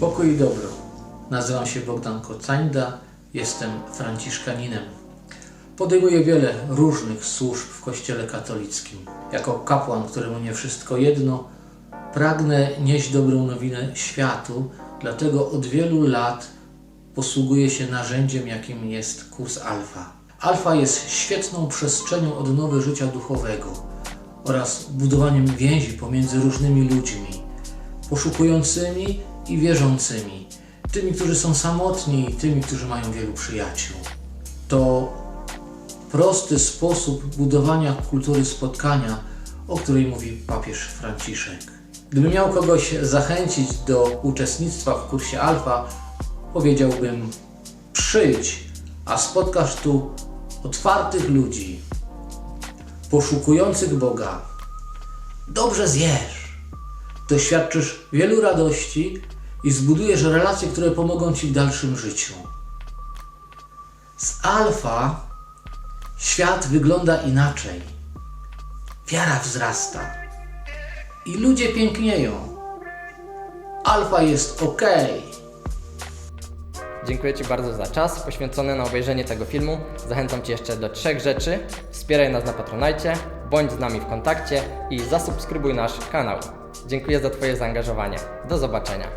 Pokój i dobro. Nazywam się Bogdan Kocańda, jestem franciszkaninem. Podejmuję wiele różnych służb w Kościele katolickim. Jako kapłan, któremu nie wszystko jedno, pragnę nieść dobrą nowinę światu, dlatego od wielu lat posługuję się narzędziem, jakim jest kurs Alfa. Alfa jest świetną przestrzenią odnowy życia duchowego oraz budowaniem więzi pomiędzy różnymi ludźmi poszukującymi i wierzącymi, tymi, którzy są samotni i tymi, którzy mają wielu przyjaciół. To prosty sposób budowania kultury spotkania, o której mówi papież Franciszek. Gdybym miał kogoś zachęcić do uczestnictwa w kursie Alfa, powiedziałbym: przyjdź, a spotkasz tu otwartych ludzi, poszukujących Boga. Dobrze zjesz doświadczysz wielu radości i zbudujesz relacje, które pomogą Ci w dalszym życiu. Z alfa świat wygląda inaczej. Wiara wzrasta i ludzie pięknieją. Alfa jest ok. Dziękuję Ci bardzo za czas poświęcony na obejrzenie tego filmu. Zachęcam Cię jeszcze do trzech rzeczy. Wspieraj nas na Patronajcie, bądź z nami w kontakcie i zasubskrybuj nasz kanał. Dziękuję za Twoje zaangażowanie. Do zobaczenia.